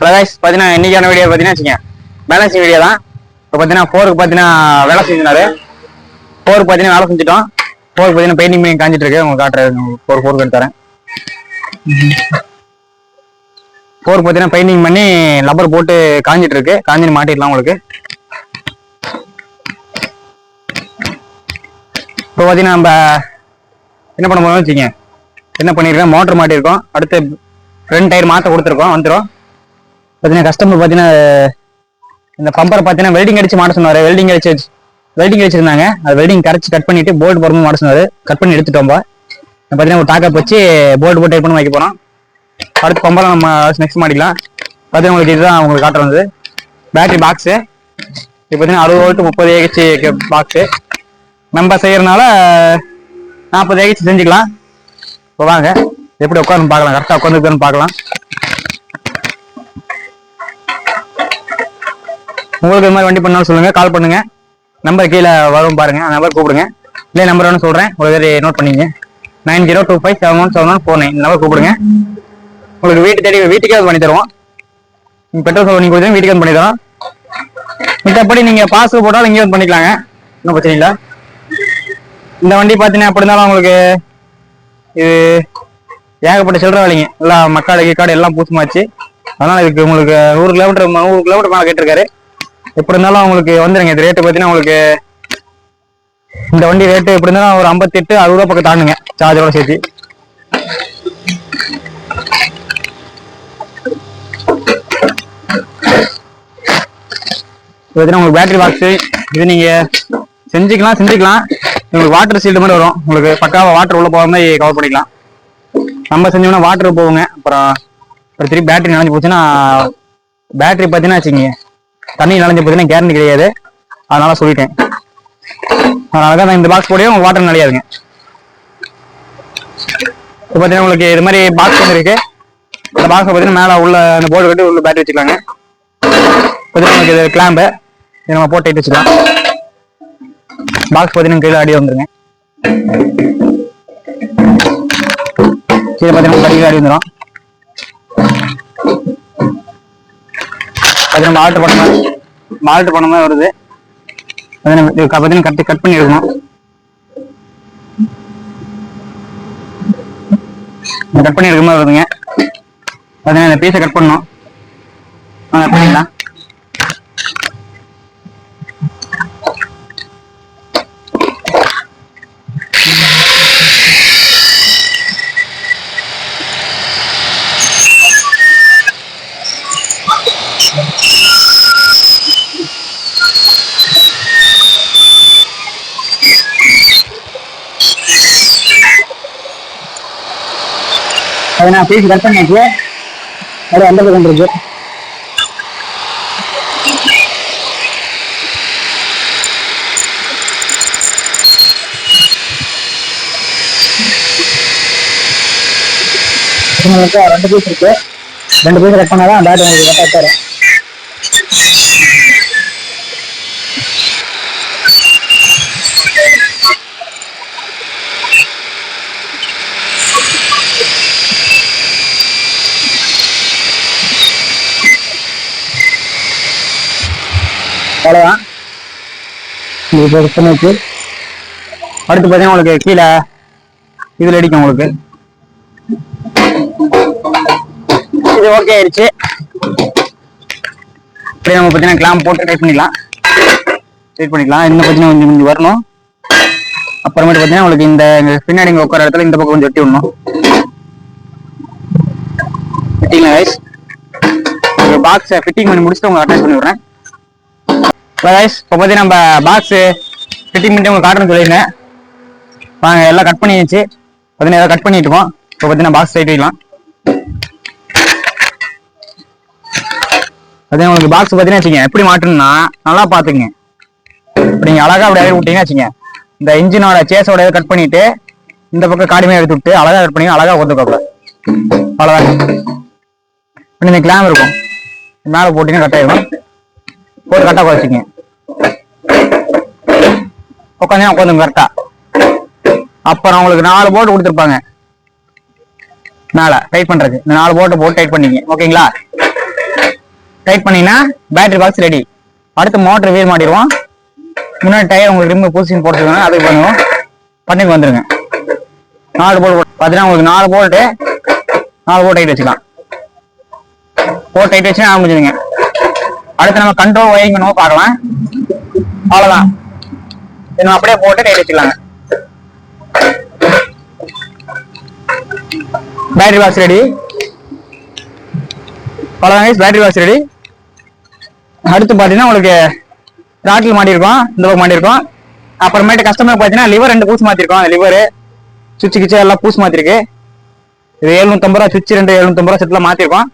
பிரகாஷ் பார்த்தீங்கன்னா இன்னைக்கான வீடியோ பார்த்தீங்கன்னா வச்சுங்க பேலன்சிங் வீடியோ தான். இப்போ பார்த்தீங்கன்னா ஃபோருக்கு பார்த்தீங்கன்னா வேலை செஞ்சினாரு ஃபோருக்கு பார்த்தீங்கன்னா வேலை செஞ்சுட்டோம். ஃபோருக்கு பார்த்தீங்கன்னா பெயிண்டிங் பண்ணி காஞ்சிட்டு இருக்கு உங்களுக்கு காட்டுறேன் ஃபோர் ஃபோருக்கு எடுத்துறேன் தரேன். ஃபோருக்கு பார்த்தீங்கன்னா பெயிண்டிங் பண்ணி லப்பர் போட்டு காஞ்சிட்டு இருக்கு காஞ்சின்னு மாட்டிடலாம் உங்களுக்கு. இப்போ பார்த்தீங்கன்னா நம்ம என்ன பண்ண போறோம்னு வச்சுங்க என்ன பண்ணிருக்கேன் மோட்டர் மாட்டியிருக்கோம் அடுத்து ரெண்டு டயர் மாற்ற கொடுத்துருக்கோம். வந்துடும் பார்த்தீங்கன்னா கஸ்டமர் பார்த்தீங்கன்னா இந்த பம்பரை பார்த்தீங்கன்னா வெல்டிங் அடிச்சு மாட சொன்னார். வெல்டிங் அடிச்சு வெல்டிங் அடிச்சிருந்தாங்க அது வெல்டிங் கரைச்சி கட் பண்ணிட்டு போர்டு போகிற மாட சொன்னார். கட் பண்ணி எடுத்துட்டோம் பார்த்தீங்கன்னா ஒரு டாக்கப் வச்சு போர்டு போட்டு டைப் பண்ணி வைக்க போகிறோம் அடுத்து பம்பரை நம்ம நெக்ஸ்ட் மாடிக்கலாம். பார்த்தீங்கன்னா உங்களுக்கு இதுதான் உங்களுக்கு காட்டுறது வந்து பேட்டரி பாக்ஸு இது பார்த்தீங்கன்னா அறுபது வோல்ட் முப்பது ஏஹெச் பாக்ஸு நம்ம செய்கிறனால நாற்பது ஏஹெச் செஞ்சுக்கலாம். இப்போ வாங்க. எப்படி உட்காந்து பார்க்கலாம். கரெக்டாக உட்காந்துருக்கான்னு பார்க்கலாம். உங்களுக்கு இது மாதிரி வண்டி பண்ணாலும் சொல்லுங்க. கால் பண்ணுங்க. நம்பர் கீழே வரும் பாருங்க. அந்த நம்பர் கூப்பிடுங்க. இல்லை நம்பர் ஒன்று சொல்றேன். ஒரு பேர் நோட் பண்ணிங்க. Nine zero two five seven one seven one four nine number கூப்பிடுங்க. உங்களுக்கு வீட்டு தேடி வீட்டுக்கே அது பண்ணி தருவோம். நீங்க பெட்ரோல் செலவு நீங்கள் கொடுத்தா வீட்டுக்கு பண்ணி தரோம். மித்தபடி நீங்க பாஸ் போட்டாலும் இங்கே வந்து பண்ணிக்கலாங்க. ஒன்றும் பிரச்சனை இல்லை. இந்த வண்டி பார்த்தீங்கன்னா அப்படி இருந்தாலும் உங்களுக்கு இது ஏகப்பட்ட சில்லற வேலைங்க. எல்லாம் மக்காடு கீக்காடு எல்லாம் பூசுமாச்சு. அதனால இதுக்கு உங்களுக்கு நூறு கிலோமீட்டர் நூறு கிலோமீட்டர் மேலே கேட்டிருக்காரு. எப்படி இருந்தாலும் உங்களுக்கு வந்துருங்க. இது ரேட்டு பார்த்தீங்கன்னா உங்களுக்கு இந்த வண்டி ரேட்டு எப்படி இருந்தாலும் ஒரு ஐம்பத்தெட்டு அறுபது ரூபா பக்கம் தாண்டுங்க. சார்ஜரோட சேர்த்து. இது பார்த்தீங்கன்னா உங்களுக்கு பேட்டரி பாக்ஸு இது நீங்கள் செஞ்சுக்கலாம் செஞ்சுக்கலாம். உங்களுக்கு வாட்டர் சீல்டு மாதிரி வரும். உங்களுக்கு பக்காவாக வாட்டர் உள்ளே போகாமல் மாதிரி கவர் பண்ணிக்கலாம். நம்ம செஞ்சோம்னா வாட்டர் போகுங்க. அப்புறம் அப்புறம் திருப்பி பேட்டரி நினைஞ்சு போச்சுன்னா பேட்டரி பார்த்தீங்கன்னா வச்சுக்கோங்க. தண்ணி நனைஞ்சு போச்சுன்னா கேரண்டி கிடையாது. அதனால சொல்லிட்டேன். அதனால தான் இந்த பாக்ஸ் போடவே வாட்டர் நனையாதுங்க இப்போ பார்த்தீங்கன்னா உங்களுக்கு இது மாதிரி பாக்ஸ் வந்து இருக்கு. இந்த பாக்ஸ் பார்த்தீங்கன்னா மேலே உள்ள அந்த போர்டு கட்டி உள்ள பேட்டரி வச்சுக்கலாங்க. பார்த்தீங்கன்னா உங்களுக்கு இது கிளாம்பு இது நம்ம போட்டு வச்சுக்கலாம். பாக்ஸ் பார்த்தீங்கன்னா கீழே அடி வந்துருங்க. கீழே பார்த்தீங்கன்னா கடியில் அடி வந்துடும் அது நம்ம ஆல்ட்டு பண்ண மாதிரி ஆல்ட்ரு பண்ண மாதிரி வருது. அது நம்ம பார்த்தீங்கன்னா கட் கட் பண்ணி எடுக்கணும் கட் பண்ணி எடுக்கிற மாதிரி வருதுங்க. பார்த்தீங்கன்னா இந்த பீஸை கட் பண்ணணும். பண்ணிடலாம். அதை நான் பேசி கட் பண்ணியாச்சு. அது அந்த பக்கம் இருக்கு ரெண்டு பீஸ் இருக்கு. ரெண்டு பீஸ் கட் பண்ணாதான் பேட் உங்களுக்கு கரெக்டாக தரும் அவ்வளோதான் இது பண்ணியாச்சு அடுத்து பார்த்தீங்கன்னா உங்களுக்கு கீழே இதில் அடிக்கும் உங்களுக்கு. இது ஓகே ஆயிடுச்சு. அப்படியே நம்ம பார்த்தீங்கன்னா கிளாம் போட்டு ட்ரை பண்ணிக்கலாம். ட்ரை பண்ணிக்கலாம். இன்னும் பார்த்தீங்கன்னா கொஞ்சம் கொஞ்சம் வரணும். அப்புறமேட்டு பார்த்தீங்கன்னா உங்களுக்கு இந்த பின்னாடி இங்கே உட்கார இடத்துல இந்த பக்கம் கொஞ்சம் வெட்டி விடணும். வெட்டிங்களா கைஸ் உங்கள் பாக்ஸை ஃபிட்டிங் பண்ணி முடிச்சுட்டு உங்களுக்கு அட்டாச் பண்ணி விடுறேன். இப்போ பார்த்தீங்கன்னா நம்ம பாக்ஸு ஃபிட்டிங் பண்ணி உங்களுக்கு காட்டுறேன்னு சொல்லியிருந்தேன். வாங்க எல்லாம் கட் பண்ணியாச்சு. பார்த்தீங்கன்னா எல்லாம் கட் பண்ணிட்டு இருக்கோம். இப்போ பார்த்தீங்கன்னா பாக்ஸ் டைட் வைக்கலாம் அதே உங்களுக்கு பாக்ஸ் பார்த்தீங்கன்னா வச்சுங்க எப்படி மாட்டணும்னா நல்லா பார்த்துங்க இப்போ நீங்கள் அழகா அப்படி இறக்கி விட்டீங்கன்னா வச்சுங்க இந்த இன்ஜினோட சேஸோட கட் பண்ணிட்டு இந்த பக்கம் காடிமையாக எடுத்து விட்டு அழகா கட் பண்ணி அழகாக கொத்துக்கோப்பல அவ்வளோதான் இப்போ இந்த கிளாம் இருக்கும். மேலே போட்டிங்கன்னா கட் ஆகிடும் போட்டு கரெக்டாக குறைச்சிங்க உட்காந்து உட்காந்துங்க கரெக்டாக அப்புறம் உங்களுக்கு நாலு போட்டு கொடுத்துருப்பாங்க. மேலே டைட் பண்றது இந்த நாலு போட்டு போட்டு டைட் பண்ணிங்க. ஓகேங்களா டைட் பண்ணீங்கன்னா பேட்டரி பாக்ஸ் ரெடி அடுத்து மோட்டர் வீல் மாட்டிடுவோம். முன்னாடி டயர் உங்களுக்கு ரிம்மு பூசின்னு போட்டுருக்காங்க அதுக்கு பண்ணுவோம். பண்ணிக்கு வந்துருங்க. நாலு போல் பார்த்தீங்கன்னா உங்களுக்கு நாலு போல்ட்டு நாலு போல் டைட் வச்சுக்கலாம். போல் டைட் வச்சுன்னா முடிஞ்சுதுங்க அடுத்து நம்ம கண்ட்ரோல் ஒயரிங் பண்ணுவோம் பார்க்கலாம். அவ்வளோதான் நம்ம அப்படியே போட்டு டைட் வச்சுக்கலாங்க. பேட்டரி பாக்ஸ் ரெடி அவ்வளோதான் பேட்டரி பாக்ஸ் ரெடி அடுத்து பார்த்தீங்கன்னா உங்களுக்கு ராட்டில் மாட்டியிருக்கோம் இந்த பக்கம் மாட்டியிருக்கோம். அப்புறமேட்டு கஸ்டமர் பார்த்தீங்கன்னா லிவர் ரெண்டு பூஸ் மாற்றிருக்கோம் லிவரு சுவிட்சு கிச்சு எல்லாம் பூஸ் மாற்றிருக்கு இது எழுநூத்தம்பது ரூபா சுவிட்ச் ரெண்டு எழுநூத்தம்பது ரூபா செட்டில் மாற்றிருக்கோம்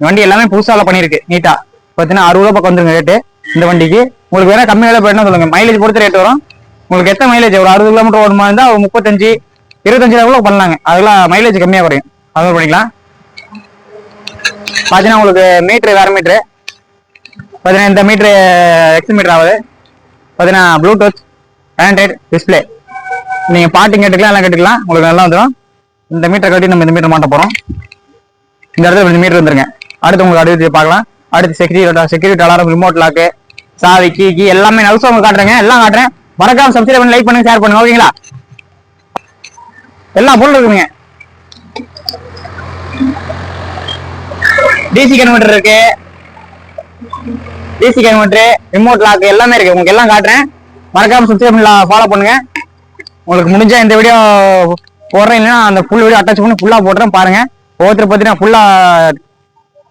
வண்டி எல்லாமே புதுசால பண்ணியிருக்கு நீட்டா பார்த்தீங்கன்னா அறுபது ரூபா பக்கம் வந்துருங்க ரேட்டு இந்த வண்டிக்கு. உங்களுக்கு வேணா கம்மி வேலை போயிடணும் சொல்லுங்க. மைலேஜ் கொடுத்த ரேட் வரும். உங்களுக்கு எத்தனை மைலேஜ் ஒரு அறுபது கிலோமீட்டர் ஓடுமா இருந்தால் ஒரு முப்பத்தஞ்சு இருபத்தஞ்சு கூட பண்ணலாங்க. அதெல்லாம் மைலேஜ் கம்மியாக குறையும். அது பண்ணிக்கலாம். பார்த்தீங்கன்னா உங்களுக்கு மீட்ரு வேறு மீட்ரு பார்த்தீங்கன்னா இந்த மீட்ரு எக்ஸ் மீட்டர் ஆகுது. பார்த்தீங்கன்னா ப்ளூடூத் ஆண்ட்ராய்ட் டிஸ்பிளே நீங்கள் பாட்டு கேட்டுக்கலாம் எல்லாம் கேட்டுக்கலாம். உங்களுக்கு நல்லா வந்துடும் இந்த மீட்டரை கட்டி நம்ம இந்த மீட்டர் மாட்ட போகிறோம் இந்த இடத்துல இந்த மீட்டர் வந்துருங்க. அடுத்து உங்களுக்கு அடுத்து பார்க்கலாம். அடுத்து security security alarm remote lock சாவி கீ கீ எல்லாமே நல்சம் உங்களுக்கு காட்டுறேங்க. எல்லாம் காட்டுறேன். மறக்காம சப்ஸ்கிரைப் பண்ணி லைக் பண்ணுங்க ஷேர் பண்ணுங்க ஓகேங்களா? எல்லா பொருள் இருக்குங்க டிசி கன்வெர்டர் இருக்கு. டிசி கன்வெர்டர் ரிமோட் லாக் எல்லாமே இருக்கு. உங்களுக்கு எல்லாம் காட்டுறேன். மறக்காம சப்ஸ்கிரைப் பண்ணி ஃபாலோ பண்ணுங்க. உங்களுக்கு முடிஞ்சா இந்த வீடியோ போடுறேன். இல்லைன்னா அந்த ஃபுல் வீடியோ அட்டாச் பண்ணி ஃபுல்லாக போடுறேன் பாருங்க. ஒவ்வொருத்தர் பார்த்தீங்கன்னா ஃபுல்லாக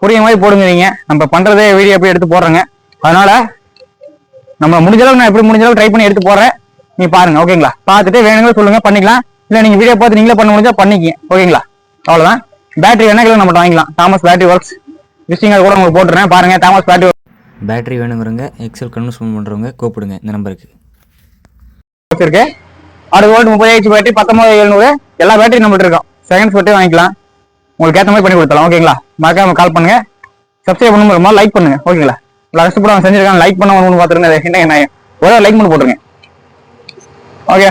புரியுற மாதிரி போடுங்க நீங்க நம்ம பண்றதே வீடியோ எப்படி எடுத்து போடுறேங்க. அதனால நம்ம முடிஞ்ச அளவுக்கு நான் எப்படி முடிஞ்ச அளவுக்கு ட்ரை பண்ணி எடுத்து போடுறேன் நீ பாருங்க ஓகேங்களா? பார்த்துட்டு வேணுங்க சொல்லுங்க பண்ணிக்கலாம். இல்ல நீங்க வீடியோ பார்த்து நீங்களே பண்ண முடிஞ்சா பண்ணிக்கிங்க ஓகேங்களா? அவ்வளவுதான். பேட்டரி வேணா கிலோ நம்ம வாங்கிக்கலாம். தாமஸ் பேட்டரி ஒர்க்ஸ் விசிங் கூட உங்களுக்கு போட்டுறேன் பாருங்க தாமஸ் பேட்டரி பேட்டரி வேணுங்கிறவங்க எக்ஸல் கன்வெர்ஸ்மெண்ட் பண்ணுறவங்க கூப்பிடுங்க இந்த நம்பருக்கு. இருக்கு. ஆறு வோல்ட் முப்பது ஹெச் பேட்டரி பத்தொன்பது எழுநூறு எல்லா பேட்டரி நம்மகிட்ட இருக்கும். செகண்ட்ஸ் பேட்டரி வாங்கிக்கலாம். உங்களுக்கு ஏற்ற மாதிரி பண்ணி கொடுத்தலாம் ஓகேங்களா? மறக்காம கால் பண்ணுங்க சப்ஸ்கிரைப் பண்ணுங்க லைக் பண்ணுங்க ஓகேங்களா இவ்வளோ கஷ்டப்பட்டு செஞ்சிருக்காங்க லைக் பண்ண ஒன்று பார்த்துருங்க என்ன என்ன ஒரே லைக் பண்ணி போட்டுருங்க ஓகே